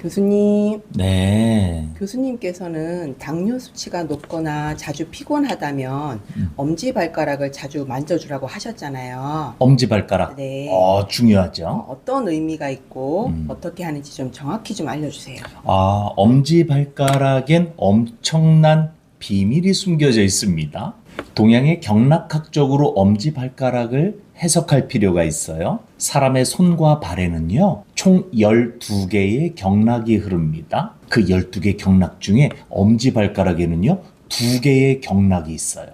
교수님, 네. 교수님께서는 당뇨 수치가 높거나 자주 피곤하다면 음. 엄지 발가락을 자주 만져주라고 하셨잖아요. 엄지 발가락. 네. 어, 중요하죠. 어, 떤 의미가 있고 음. 어떻게 하는지 좀 정확히 좀 알려주세요. 아, 엄지 발가락엔 엄청난 비밀이 숨겨져 있습니다. 동양의 경락학적으로 엄지 발가락을 해석할 필요가 있어요. 사람의 손과 발에는요, 총 12개의 경락이 흐릅니다. 그 12개 경락 중에 엄지발가락에는요, 2개의 경락이 있어요.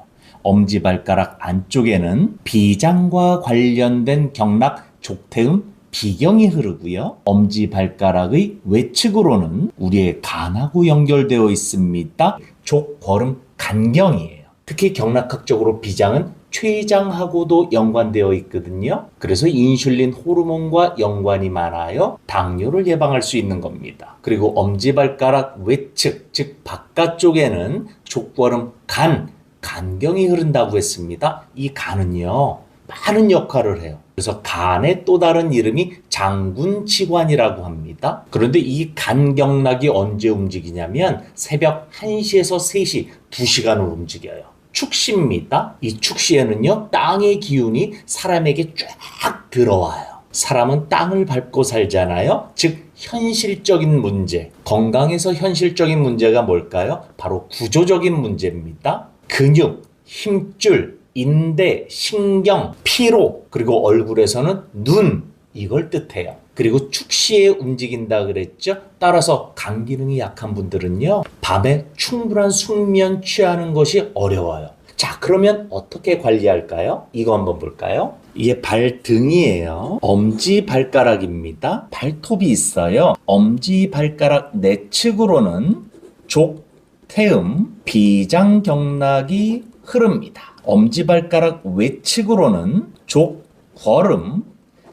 엄지발가락 안쪽에는 비장과 관련된 경락 족태음 비경이 흐르고요. 엄지발가락의 외측으로는 우리의 간하고 연결되어 있습니다. 족걸음 간경이에요. 특히 경락학적으로 비장은 췌장하고도 연관되어 있거든요. 그래서 인슐린 호르몬과 연관이 많아요. 당뇨를 예방할 수 있는 겁니다. 그리고 엄지발가락 외측, 즉 바깥쪽에는 족걸음 간, 간경이 흐른다고 했습니다. 이 간은요, 많은 역할을 해요. 그래서 간의 또 다른 이름이 장군치관이라고 합니다. 그런데 이 간경락이 언제 움직이냐면 새벽 1시에서 3시, 2시간을 움직여요. 축시입니다. 이 축시에는요, 땅의 기운이 사람에게 쫙 들어와요. 사람은 땅을 밟고 살잖아요. 즉, 현실적인 문제. 건강에서 현실적인 문제가 뭘까요? 바로 구조적인 문제입니다. 근육, 힘줄, 인대, 신경, 피로, 그리고 얼굴에서는 눈, 이걸 뜻해요. 그리고 축시에 움직인다 그랬죠? 따라서 간 기능이 약한 분들은요, 밤에 충분한 숙면 취하는 것이 어려워요. 자, 그러면 어떻게 관리할까요? 이거 한번 볼까요? 이게 발등이에요. 엄지 발가락입니다. 발톱이 있어요. 엄지 발가락 내측으로는 족, 태음, 비장 경락이 흐릅니다. 엄지 발가락 외측으로는 족, 걸음,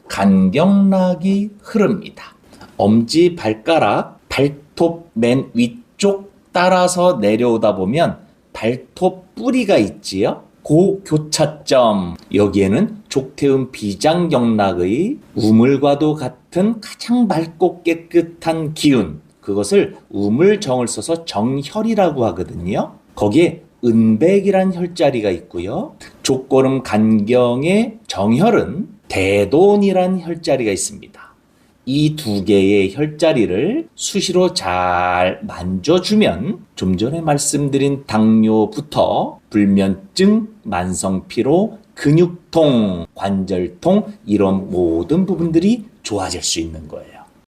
간경락이 흐릅니다. 엄지 발가락 발톱 맨 위쪽 따라서 내려오다 보면 발톱 뿌리가 있지요. 그 교차점 여기에는 족태음 비장경락의 우물과도 같은 가장 맑고 깨끗한 기운 그것을 우물정을 써서 정혈이라고 하거든요. 거기에 은백이란 혈자리가 있고요. 족걸음 간경의 정혈은 대돈이란 혈자리가 있습니다. 이 두 개의 혈자리를 수시로 잘 만져주면 좀 전에 말씀드린 당뇨부터 불면증, 만성피로, 근육통, 관절통 이런 모든 부분들이 좋아질 수 있는 거예요.